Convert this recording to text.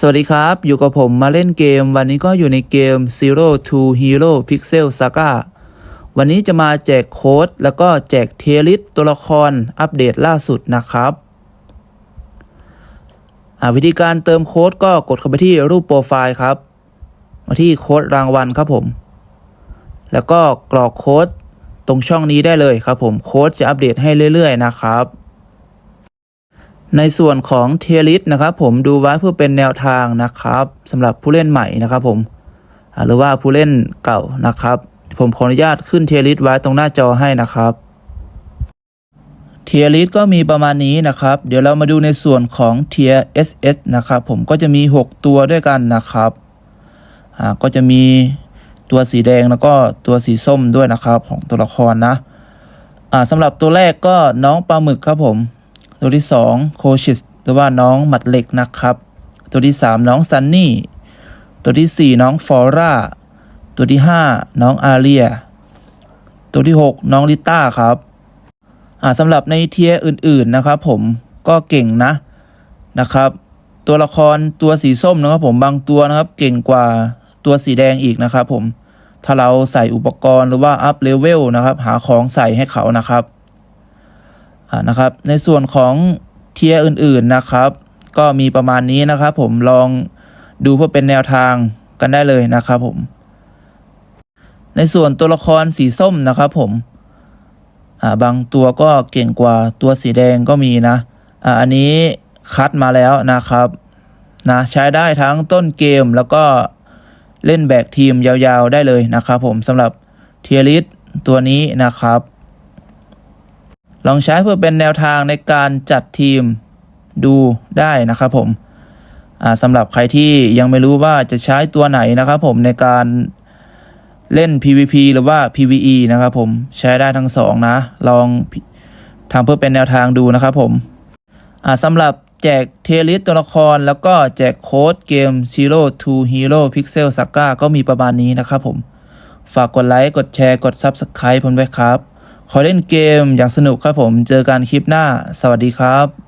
สวัสดีครับ อยู่กับผมมาเล่นเกม วันนี้ก็อยู่ในเกม Zero to Hero Pixel Saga วันนี้จะมาแจกโค้ด แล้วก็แจกเทียริสตัวละครอัปเดตล่าสุดนะครับ วิธีการเติมโค้ดก็กดเข้าไปที่รูปโปรไฟล์ครับ มาที่โค้ดรางวัลครับผม แล้วก็กรอกโค้ดตรงช่องนี้ได้เลยครับผม โค้ดจะอัปเดตให้เรื่อย ๆ นะครับ ในส่วนของเทียริสนะครับผมดูไว้เพื่อเป็นแนวทางนะครับสำหรับผู้เล่นใหม่นะครับผมหรือว่าผู้เล่นเก่านะครับ ผมขออนุญาตขึ้นเทียริสไว้ตรงหน้าจอให้นะครับเทียริสก็มีประมาณนี้นะครับ เดี๋ยวเรามาดูในส่วนของเทีย SS นะครับผมก็จะมี 6 ตัวด้วยกันนะครับอ่าก็จะมีตัวสีแดงแล้วก็ตัวสีส้มด้วยนะครับของตัวละครนะอ่าสำหรับตัวแรกก็น้องปลาหมึกครับผม ตัวที่ 2 โคชิสหรือว่าน้องหมัดเหล็กนะครับ ตัวที่ 3 น้องซันนี่ ตัวที่ 4 น้องฟอร่า ตัวที่ 5 น้องอาเรีย ตัวที่ 6 น้องลิต้าครับอ่าสำหรับในเทียร์อื่นๆนะครับผมก็เก่งนะนะครับ ตัวละครตัวสีส้มนะครับ ผมบางตัวนะครับ เก่งกว่าตัวสีแดงอีกนะครับ ผมถ้าเราใส่อุปกรณ์หรือว่าอัพเลเวลนะครับ หาของใส่ให้เขานะครับ นะครับ ในส่วนของเทียร์อื่นๆนะครับ ก็มีประมาณนี้นะครับ ผมลองดูเพื่อเป็นแนวทางกันได้เลยนะครับผม ในส่วนตัวละครสีส้มนะครับ ผมบางตัวก็เก่งกว่าตัวสีแดงก็มีนะออันนี้คัดมาแล้วนะครับนะใช้ได้ทั้งต้นเกมแล้วก็เล่นแบกทีมยาวๆได้เลยนะครับ ผมสำหรับเทียริสตัวนี้นะครับ ลองใช้เพื่อเป็นแนวทางในการจัดทีมดูได้นะครับผมสำหรับใครที่ยังไม่รู้ว่าจะใช้ตัวไหนนะครับผมในการเล่น PVP หรือว่า PVE นะครับผมใช้ได้ทั้งสองนะ ลองทำเพื่อเป็นแนวทางดูนะครับผมสำหรับแจกเทลิสตัวละคร แล้วก็แจกโค้ดเกม Zero to Hero Pixel Saga ก็มีประมาณนี้นะครับผม ฝากกดไลค์ กดแชร์ กด Subscribe ผมด้วยครับ ขอเล่นเกมอย่างสนุกครับผม เจอกันคลิปหน้า สวัสดีครับ